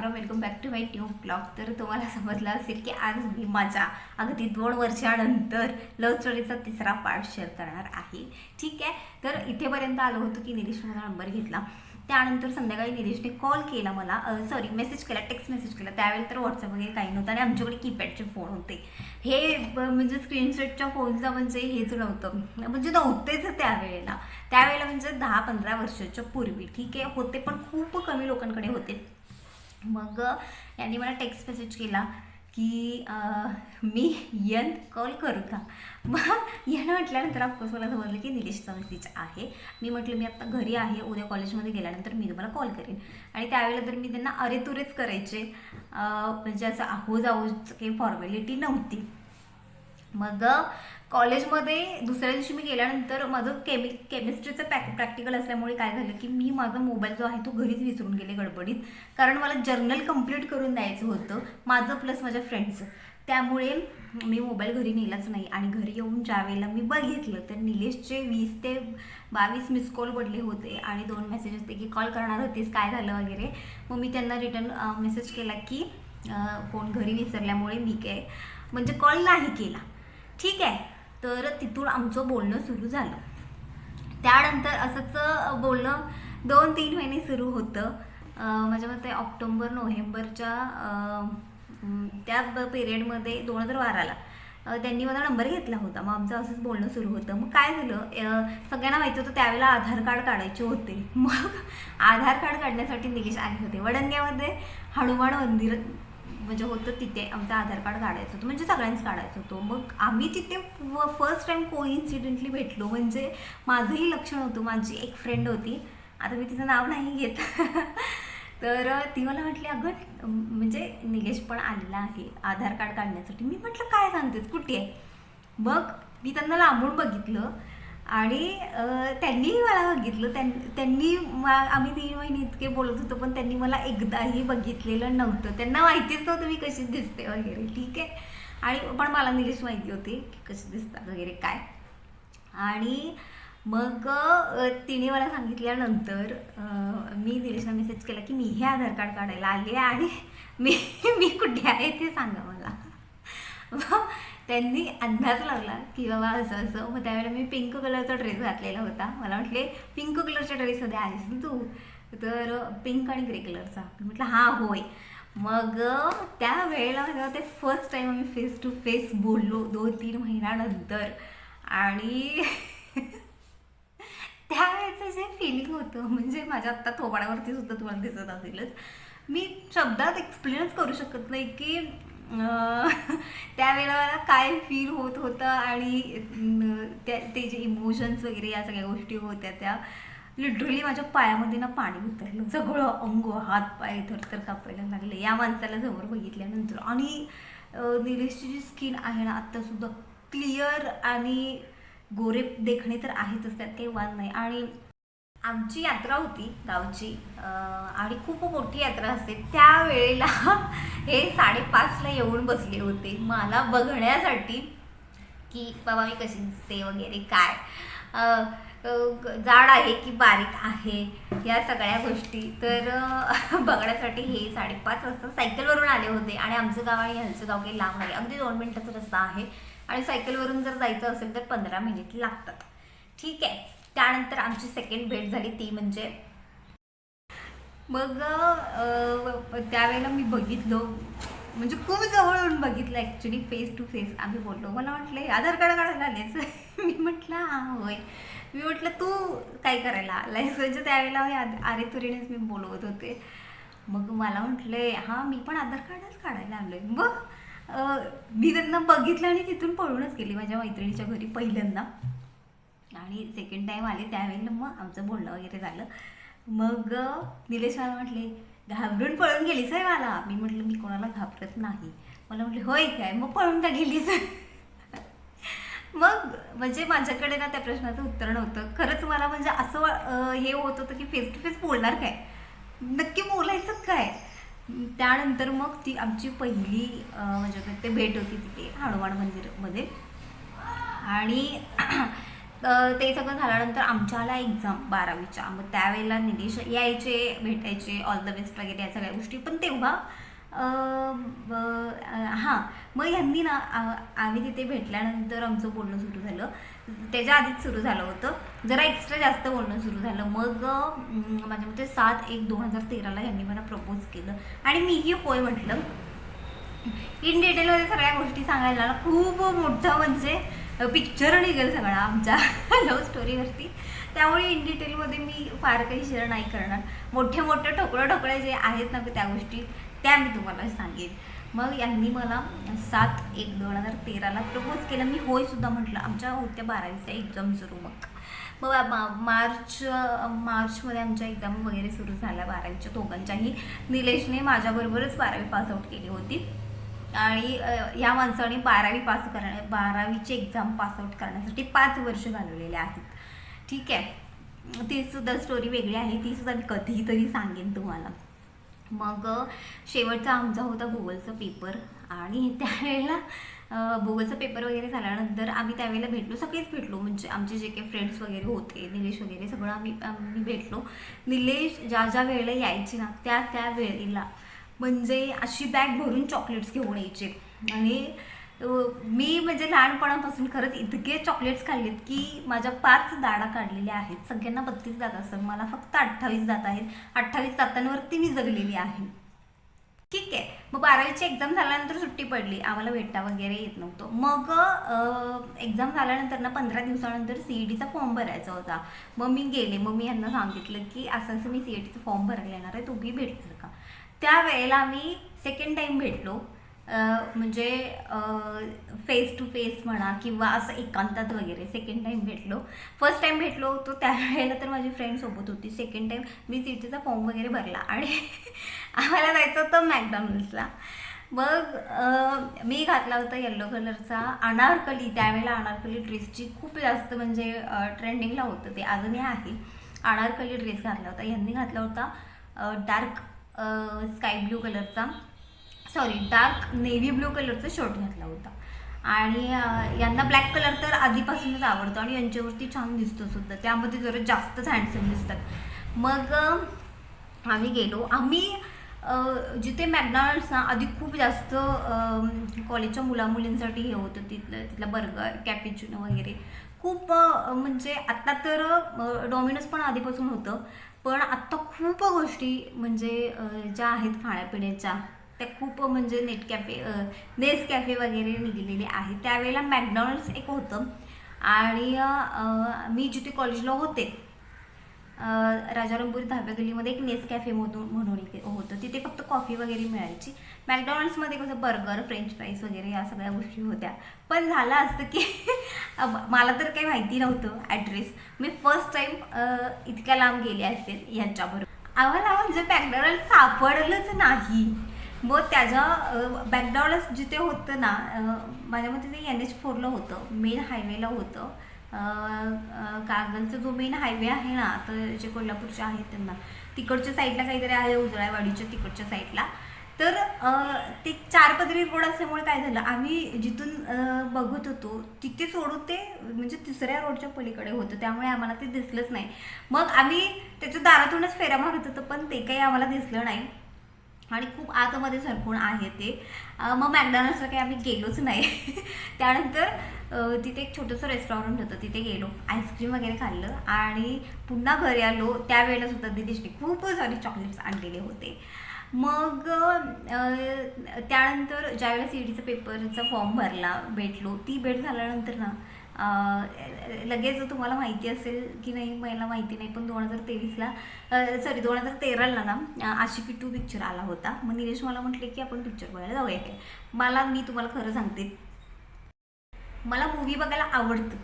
Ram welcome back to my tube blog तर तुम्हाला समजलं असेल की आज मी माझ्या अगदी दोन वर्षानंतर लव्ह स्टोरीचा तिसरा पार्ट शेअर करणार आहे. ठीक आहे? तर इथेपर्यंत आलो होतो की निलेशने माझा नंबर घेतला. त्यानंतर संध्याकाळी निलेशने कॉल केला मला. सॉरी मेसेज केला टेक्स्ट मेसेज केला. त्यावेळी तर व्हॉट्सअप वगैरे काही नव्हतं आणि आमच्याकडे कीपॅडचे फोन होते. हे म्हणजे स्क्रीनशॉटच्या फोनचा म्हणजे हेच नव्हतं. म्हणजे नव्हतेच त्यावेळेला. त्यावेळेला म्हणजे दहा पंधरा वर्षाच्या पूर्वी. ठीक आहे? होते पण खूप कमी लोकांकडे होते. मग यांनी मला टेक्स्ट मेसेज केला की मी यन कॉल करू का? मग यानं म्हटल्यानंतर ऑफकोर्स मला समजलं की निलेशचा मेसेज आहे. मी म्हटलं मी आत्ता घरी आहे उद्या कॉलेजमध्ये गेल्यानंतर मी तुम्हाला कॉल करेन. आणि त्यावेळेला तर मी त्यांना अरे तुरेच करायचे म्हणजे असं आहो जाऊच काही फॉर्मॅलिटी नव्हती. मग कॉलेजमध्ये दुसऱ्या दिवशी मी गेल्यानंतर माझं केमि केमिस्ट्रीचं पॅक प्रॅक्टिकल असल्यामुळे काय झालं की मी माझा मोबाईल जो आहे तो घरीच विसरून गेले गडबडीत. कारण मला जर्नल कंप्लीट करून द्यायचं होतं माझं प्लस माझ्या फ्रेंडचं त्यामुळे मी मोबाईल घरी नेलाच नाही आणि घरी येऊन ज्या वेळेला मी बघितलं तर निलेशचे वीस ते बावीस मिस कॉल पडले होते आणि दोन मेसेज होते की कॉल करणार होतीस काय झालं वगैरे? मग मी त्यांना रिटर्न मेसेज केला की फोन घरी विसरल्यामुळे मी काय म्हणजे कॉल नाही केला. ठीक आहे. तर तिथून आमचं बोलणं सुरू झालं. त्यानंतर असंच बोलणं दोन तीन महिने सुरू होतं. माझ्या मते ऑक्टोंबर नोव्हेंबरच्या त्या पिरियडमध्ये दोन हजार बाराला त्यांनी माझा नंबर घेतला होता. मग आमचं असंच बोलणं सुरू होतं. मग काय झालं सगळ्यांना माहिती होतं त्यावेळेला आधार कार्ड काढायचे होते. मग आधार कार्ड काढण्यासाठी निलेश आले होते. वडंग्यामध्ये हनुमान मंदिर म्हणजे होतं तिथे आमचं आधार कार्ड काढायचं होतं म्हणजे सगळ्यांचं काढायचं होतं. मग आम्ही तिथे फर्स्ट टाईम कोइन्सिडेंटली भेटलो. म्हणजे माझंही लक्षण होतं माझी एक फ्रेंड होती. आता मी तिचं नाव नाही घेत. तर ती मला म्हटली अगं म्हणजे निलेश पण आलेला आहे आधार कार्ड काढण्यासाठी. मी म्हटलं काय सांगतेस? कुठे आहे? मग मी त्यांना लांबून बघितलं. आणि त्यांनीही मला बघितलं. त्यां त्यांनी मा- आम्ही तीन महिने इतके बोलत होतो पण त्यांनी मला एकदाही बघितलेलं नव्हतं. त्यांना माहितीच नव्हतं मी कशी दिसते वगैरे. ठीक आहे? आणि पण मला निलेश माहिती होती की कशी दिसतात वगैरे काय. आणि मग तिने मला सांगितल्यानंतर मी निलेशला मेसेज केला की मी हे आधार कार्ड काढायला आले आणि मी मी कुठे आहे ते सांगा मला. त्यांनी अंदाज लावला की बाबा असं असं. मग त्यावेळेला मी पिंक कलरचा ड्रेस घातलेला होता. मला म्हटले पिंक कलरच्या ड्रेसमध्ये आहेस ना तू? तर पिंक आणि ग्रे कलरचा म्हटलं हां होय. मग त्या वेळेला ते फर्स्ट टाईम आम्ही फेस टू फेस बोललो दोन तीन महिन्यानंतर. आणि त्यावेळेचं जे फिलिंग होतं म्हणजे माझ्या आत्ता थोबाडावरती सुद्धा तुम्हाला दिसत असेलच. मी शब्दात एक्सप्लेनच करू शकत नाही की त्यावेळेला मला काय फील होत होतं आणि त्या ते जे इमोशन्स वगैरे या सगळ्या गोष्टी होत्या त्या लिटरली माझ्या पायामध्ये ना पाणी उतरलं. सगळं अंग हात पाय थरथर कापायला लागले. या माणसाला समोर बघितल्यानंतर. आणि निलेशची जी स्किन आहे ना आत्तासुद्धा क्लिअर आणि गोरे देखणे तर आहेतच त्यात काही वाद नाही. आणि आमची यात्रा होती गावची आणि खूप मोठी यात्रा असते. त्यावेळेला हे साडेपाचला येऊन बसले होते. मला बघण्यासाठी की बाबा मी कशी दिसते वगैरे काय. जाड आहे की बारीक आहे या सगळ्या गोष्टी. तर बघण्यासाठी हे साडेपाच वाजता सायकलवरून आले होते. आणि आमचं गाव आणि ह्यांचं गाव काही लांब नाही. अगदी दोन मिनटाचा रस्ता आहे. आणि सायकलवरून जर जायचं असेल तर पंधरा मिनिट लागतात. ठीक आहे. त्यानंतर आमची सेकंड भेट झाली ती म्हणजे मग त्यावेळेला मी बघितलो म्हणजे खूप जवळून बघितलं ॲक्च्युली फेस टू फेस आम्ही बोललो. मला म्हटलं आधार कार्ड काढायला आलेस? मी म्हटलं हा होय. मी म्हटलं तू काय करायला आलायस? म्हणजे त्यावेळेला मी आरे तुरीनेच मी बोलवत होते. मग मला म्हटले हां मी पण आधार कार्डच काढायला आलोय. मग मी त्यांना बघितलं आणि तिथून पळूनच गेली माझ्या मैत्रिणीच्या घरी पहिल्यांदा. आणि सेकंड टाईम आले त्यावेळेला मग आमचं बोलणं वगैरे झालं. मग निलेश मला म्हटले घाबरून पळून गेलीस आहे मला. मी म्हटलं मी कोणाला घाबरत नाही. मला म्हटले होय काय? मग पळून का गेलीस? मग म्हणजे माझ्याकडे ना त्या प्रश्नाचं उत्तर नव्हतं. खरंच मला म्हणजे असं वा- हे होत होतं की फेस टू फेस बोलणार काय? नक्की बोलायचं काय? त्यानंतर मग ती आमची पहिली म्हणजे ते भेट होती तिथे हनुमान मंदिरमध्ये आणि तर ते सगळं झाल्यानंतर आमच्याला एक्झाम बारावीच्या. मग त्यावेळेला निलेश यायचे भेटायचे ऑल द बेस्ट वगैरे या सगळ्या गोष्टी. पण तेव्हा हां मग ह्यांनी ना आम्ही तिथे भेटल्यानंतर आमचं बोलणं सुरू झालं. त्याच्या आधीच सुरू झालं होतं. जरा एक्स्ट्रा जास्त बोलणं सुरू झालं. मग माझ्या मते सात एक दोन हजार तेराला ह्यांनी मला प्रपोज केलं. आणि मीही होय म्हटलं. इन डिटेलमध्ये सगळ्या गोष्टी सांगायला खूप मोठं म्हणजे पिक्चर निघेल सगळा आमच्या लव्ह स्टोरीवरती त्यामुळे इन डिटेलमध्ये मी फार काही शेअर नाही करणार. मोठे मोठे ठोकळं ठोकळे जे आहेत ना त्या गोष्टी त्या मी तुम्हाला सांगेन. मग यांनी मला सात एक दोन हजार तेराला प्रपोज केलं. मी होय सुद्धा म्हटलं आमच्या होत्या बारावीच्या एक्झाम सुरू मग. मग मार्च मार्चमध्ये आमच्या एक्झाम वगैरे सुरू झाल्या बारावीच्या दोघांच्याही. निलेशने माझ्याबरोबरच बारावी पासआउट केली होती. आणि ह्या या माणसाने बारावी पास करण्या बारावीची एक्झाम पासआउट करण्यासाठी पाच वर्ष घालवलेले आहेत. ठीक आहे? ती सुद्धा स्टोरी वेगळी आहे. ती सुद्धा मी कधीतरी सांगेन तुम्हाला. मग शेवटचा आमचा होता भूगोलचा पेपर आणि त्यावेळेला भूगोलचा पेपर वगैरे झाल्यानंतर आम्ही त्यावेळेला भेटलो. सगळेच भेटलो. म्हणजे आमचे जे काही फ्रेंड्स वगैरे होते निलेश वगैरे सगळं आम्ही आम्ही भेटलो. निलेश ज्या ज्या वेळेला यायचे ना त्या त्या वेळेला म्हणजे अशी बॅग भरून चॉकलेट्स घेऊन यायचे. आणि मी म्हणजे लहानपणापासून खरंच इतके चॉकलेट्स खाल्लेत की माझ्या पाच दाडा काढलेल्या आहेत. सगळ्यांना बत्तीस दात असतात. मला फक्त अठ्ठावीस दात आहेत. अठ्ठावीस दातांवरती मी जगलेली आहे. ठीक आहे. मग बारावीची एक्झाम झाल्यानंतर सुट्टी पडली. आम्हाला भेटा वगैरे येत नव्हतं. मग एक्झाम झाल्यानंतर ना पंधरा दिवसानंतर सी ई टीचा फॉर्म भरायचा होता. मग मी गेले. मग मी यांना सांगितलं की असं असं मी सी ई टीचा फॉर्म भरायला येणार आहे. तुम्ही भेटणार का? त्यावेळेला आम्ही सेकंड टाईम भेटलो. म्हणजे फेस टू फेस म्हणा किंवा असं एकांतात वगैरे सेकंड टाईम भेटलो. फर्स्ट टाईम भेटलो तो त्यावेळेला तर माझी फ्रेंड सोबत होती. सेकंड टाईम मी सिटीचा फॉर्म वगैरे भरला आणि आम्हाला जायचं होतं मॅकडॉनल्ड्सला. मग मी घातला होता येल्लो कलरचा अनारकली. त्यावेळेला अनारकली ड्रेसची खूप जास्त म्हणजे ट्रेंडिंगला होतं ते. अजूनही आहे. अनारकली ड्रेस घातला होता. यांनी घातला होता डार्क स्काय ब्ल्यू कलरचा सॉरी डार्क नेव्ही ब्लू कलरचा शर्ट घातला होता. आणि यांना ब्लॅक कलर तर आधीपासूनच आवडतो आणि यांच्यावरती छान दिसतो सुद्धा. त्यामध्ये जरा जास्तच हँडसम दिसतात. मग आम्ही गेलो. आम्ही जिथे मॅकडॉनल्ड्स ना आधी खूप जास्त कॉलेजच्या मुलामुलींसाठी हे होतं. तिथलं तिथलं बर्गर कॅपिचिनो वगैरे. खूप म्हणजे आत्ता तर डॉमिनोज पण आधीपासून होतं. पण आत्ता खूप गोष्टी म्हणजे ज्या आहेत खाण्यापिण्याच्या त्या खूप म्हणजे नेट कॅफे नेस कॅफे वगैरे निघालेले आहेत. त्यावेळेला मॅकडॉनल्ड्स एक होतं आणि मी जिथे कॉलेजला होते राजारामपुरी धाब्या गल्लीमध्ये एक नेस कॅफे म्हणून इथे होतं. तिथे फक्त कॉफी वगैरे मिळायची. मॅकडॉनल्ड्समध्ये कसं बर्गर फ्रेंच फ्राईज वगैरे या सगळ्या गोष्टी होत्या. पण झालं असतं की मला तर काही माहिती नव्हतं ॲड्रेस मी फर्स्ट टाईम इतक्या लांब गेले असेल यांच्याबरोबर. आम्हाला म्हणजे मॅकडॉनल्ड सापडलंच नाही. मग त्याच्या बॅकडॉनल्ड्स जिथे होतं ना माझ्या मते ते एन एच फोरला होतं. मेन हायवेला होतं. कागलचा जो मेन हायवे आहे ना तर जे कोल्हापूरचे आहेत त्यांना. तिकडच्या साईडला काहीतरी आहे उजळायवाडीच्या तिकडच्या साईडला तर ते चार पदरी रोड असल्यामुळे काय झालं आम्ही जिथून बघत होतो तिथे सोडून ते म्हणजे तिसऱ्या रोडच्या पलीकडे होतं. त्यामुळे आम्हाला ते दिसलंच नाही. मग आम्ही त्याच्या दारातूनच फेऱ्या मारत होतो पण ते काही आम्हाला दिसलं नाही. आणि खूप आतमध्ये सरकून आहे ते. मग मॅकडॉनल्ड्सला काही आम्ही गेलोच नाही. त्यानंतर तिथे एक छोटंसं रेस्टॉरंट होतं तिथे गेलो. आईस्क्रीम वगैरे खाल्लं आणि पुन्हा घरी आलो. त्यावेळेला सुद्धा दिदीशने खूप सारे चॉकलेट्स आणलेले होते. मग त्यानंतर ज्यावेळेला सी डीचा पेपरचा फॉर्म भरला भेटलो. ती भेट झाल्यानंतर ना लगेच तुम्हाला माहिती असेल की नाही मला माहिती नाही पण दोन हजार तेवीसला सॉरी दोन हजार तेराला ना आशिकी टू पिक्चर आला होता. मग निलेश मला म्हटले की आपण पिक्चर बघायला जाऊया काय? मला मी तुम्हाला खरं सांगते. मला मूवी बघायला आवडतं.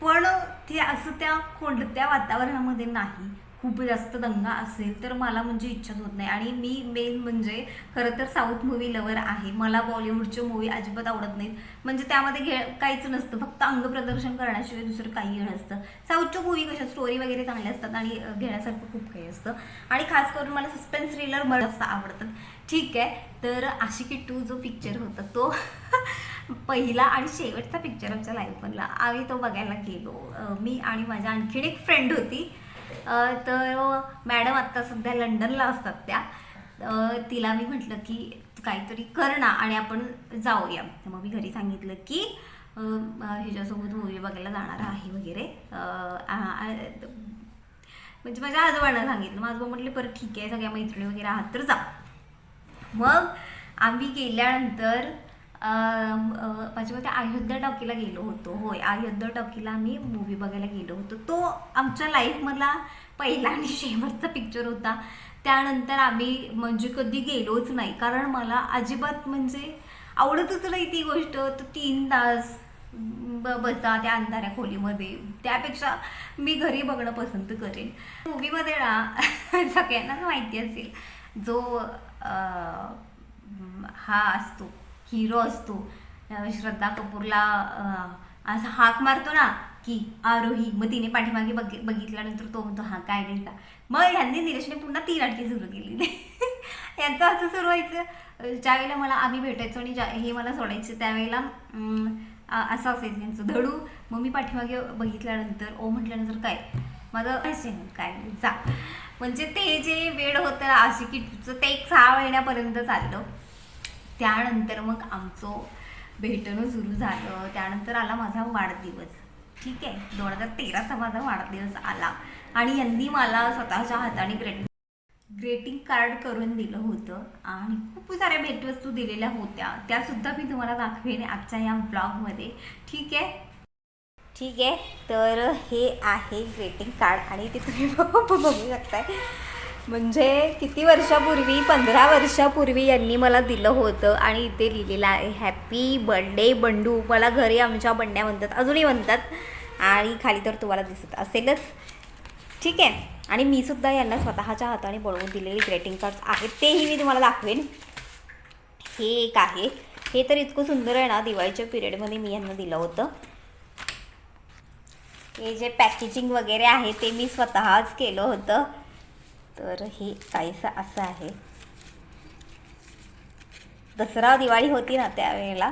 पण ते असं त्या कोणत्या वातावरणामध्ये नाही. खूप जास्त दंगा असेल तर मला म्हणजे इच्छाच होत नाही. आणि मी मेन म्हणजे खरं तर साऊथ मूवी लवर आहे. मला बॉलिवूडचे मूवी अजिबात आवडत नाहीत. म्हणजे त्यामध्ये घे काहीच नसतं. फक्त अंग प्रदर्शन करण्याशिवाय दुसरं काही नसतं. साऊथच्या मूवी कशा स्टोरी वगैरे चांगल्या असतात आणि घेण्यासारखं खूप काही असतं. आणि खास करून मला सस्पेन्स थ्रिलर मला जास्त आवडतात. ठीक आहे. तर आशिकी टू जो पिक्चर होता तो पहिला आणि शेवटचा पिक्चर आमच्या लाईफमधला आम्ही तो बघायला गेलो. मी आणि माझ्या आणखीन एक फ्रेंड होती. तर मॅडम आत्ता सध्या लंडनला असतात त्या. तिला मी म्हटलं की काहीतरी कर ना आणि आपण जाऊया. तर मग मी घरी सांगितलं की ह्याच्यासोबत मूवी बघायला जाणार आहे वगैरे. म्हणजे माझ्या आजोबांना सांगितलं. माझं आजोबा म्हटले बरं ठीक आहे सगळ्या मैत्रिणी वगैरे आहात तर जा. मग आम्ही गेल्यानंतर माझ्या मते अयोध्या टॉकीला गेलो होतो. होय अयोध्या टॉकीला आम्ही मूवी बघायला गेलो होतो. तो आमच्या लाईफमधला पहिला आणि शेवटचा पिक्चर होता. त्यानंतर आम्ही म्हणजे कधी गेलोच नाही. कारण मला अजिबात म्हणजे आवडतच नाही ती गोष्ट. तर तीन तास ब बसा त्या अंधाऱ्या खोलीमध्ये. त्यापेक्षा मी घरी बघणं पसंत करेन. मूवीमध्ये ना सगळ्यांनाच माहिती असेल. जो हा असतो. हिरो असतो. श्रद्धा कपूरला असा हाक मारतो ना की आरोही मग तिने पाठीमागे बघ बघितल्यानंतर तो म्हणतो हा काय नाही मग ह्यांनी निलेशने पुन्हा तीन नाटके सुरू केली. यांचं असं सुरू व्हायचं ज्यावेळेला मला आम्ही भेटायचो आणि ज्या हे मला सोडायचे त्यावेळेला असं असायचं त्यांचं धडू मग मी पाठीमागे बघितल्यानंतर ओ म्हटल्यानंतर काय? माझं असे काय नाही, जा. म्हणजे ते जे वेळ होतं आशिकीचं ते एक सहा महिन्यापर्यंत चाललं. त्यानंतर मग आमचं भेटणं सुरू झालं. त्यानंतर आला माझा वाढदिवस. ठीक आहे? दोन हजार तेराचा माझा वाढदिवस आला. आणि यांनी मला स्वतःच्या हाताने ग्रेट ग्रेटिंग कार्ड करून दिलं होतं. आणि खूप साऱ्या भेटवस्तू दिलेल्या होत्या. त्यासुद्धा मी तुम्हाला दाखवेन आजच्या या ब्लॉगमध्ये. ठीक आहे? ठीक आहे. तर हे आहे ग्रेटिंग कार्ड. आणि ते तुम्ही बघू शकताय. म्हणजे किती वर्षापूर्वी पंधरा वर्षापूर्वी यांनी मला दिलं होतं आणि इथे लिहिलेलं आहे हॅपी बर्थडे बंडू. मला घरी आमच्या बंड्या म्हणतात अजूनही म्हणतात आणि खाली तर तुम्हाला दिसत असेलच. ठीक आहे. आणि मी सुद्धा यांना स्वतःच्या हाताने बनवून दिलेली ग्रेटिंग कार्ड्स आहेत तेही मी तुम्हाला दाखवेन. हे एक आहे. हे तर इतकं सुंदर आहे ना दिवाळीच्या पिरियडमध्ये मी यांना दिलं होतं. हे जे पॅकेजिंग वगैरे आहे ते मी स्वतःच केलं होतं. तर हे काहीसा असं आहे. दसरा दिवाळी होती ना त्यावेळेला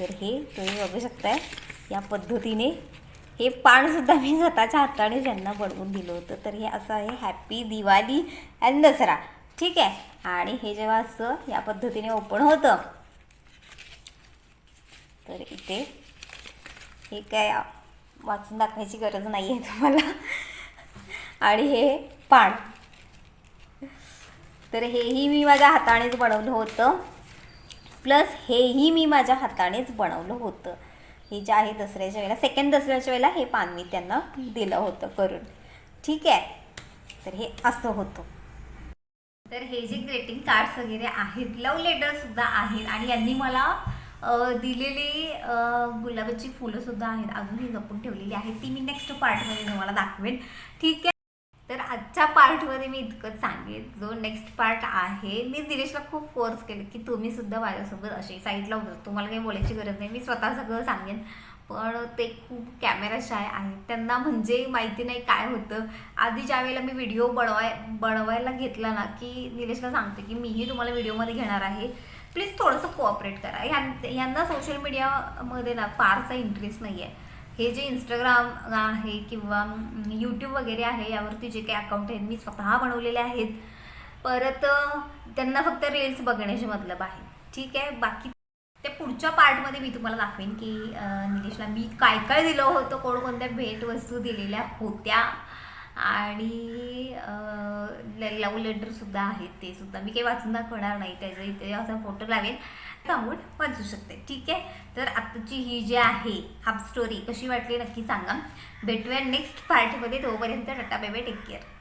तर हे तुम्ही बघू शकताय या पद्धतीने हे पानसुद्धा मी स्वतःच्या हाताने त्यांना बनवून दिलं होतं. तर हे असं आहे हॅपी दिवाळी अँड दसरा. ठीक आहे? आणि हे जेव्हा असं या पद्धतीने ओपन होतं तर इथे हे काय वाचून दाखवायची गरज नाही आहे तुम्हाला. आणि हे पान. तर हेही मी माझ्या हातानेच बनवलं होतं. प्लस हेही मी माझ्या हातानेच बनवलं होतं. हे जे आहे दसऱ्याच्या वेळेला सेकंड दसऱ्याच्या वेळेला हे पान मी त्यांना दिलं होतं करून. ठीक आहे? तर हे असं होतं. तर हे जे ग्रेटिंग कार्ड्स वगैरे आहेत लव लेटरसुद्धा आहेत आणि यांनी मला दिलेले दिलेली गुलाबाची फुलं सुद्धा आहेत. अजूनही जपून ठेवलेली आहेत. ती मी नेक्स्ट पार्टमध्ये तुम्हाला दाखवेन. ठीक आहे? तर आजच्या पार्टमध्ये मी इतकं सांगेन. जो नेक्स्ट पार्ट आहे मी दिनेशला खूप फोर्स केलं की तुम्ही सुद्धा माझ्यासोबत असे साईडला उतरा तुम्हाला काही बोलायची गरज नाही. मी स्वतः सगळं सांगेन. पण ते खूप कॅमेरा शाय आहेत. त्यांना म्हणजे माहिती नाही काय होतं. आधी ज्या वेळेला मी व्हिडिओ बनवाय बनवायला घेतला ना की निलेशला सांगते की मीही तुम्हाला व्हिडिओमध्ये घेणार आहे. प्लीज थोडंसं कोऑपरेट करा. यां यांना सोशल मीडियामध्ये ना फारसा इंटरेस्ट नाही आहे हे जे इंस्टाग्राम आहे किंवा यूट्यूब वगैरे आहे यावरती जे काही अकाउंट आहेत मी स्वतः बनवलेले आहेत. परत त्यांना फक्त रील्स बघण्याचे मतलब आहे. ठीक आहे? बाकी त्या पुढच्या पार्टमध्ये मी तुम्हाला दाखवेन की निलेशला मी काय काय दिलं होतं कोणकोणत्या भेटवस्तू दिलेल्या होत्या. आणि लव लेटरसुद्धा आहेत ते सुद्धा. मी काही वाचून दाखवणार नाही त्याचा इथे असा फोटो लावेल त्यामुळे वाचू शकते. ठीक आहे? तर आत्ताची ही जी आहे हाफ स्टोरी कशी वाटली नक्की सांगा. भेटूया नेक्स्ट पार्टीमध्ये तोपर्यंत टाटा बेबे टेक केअर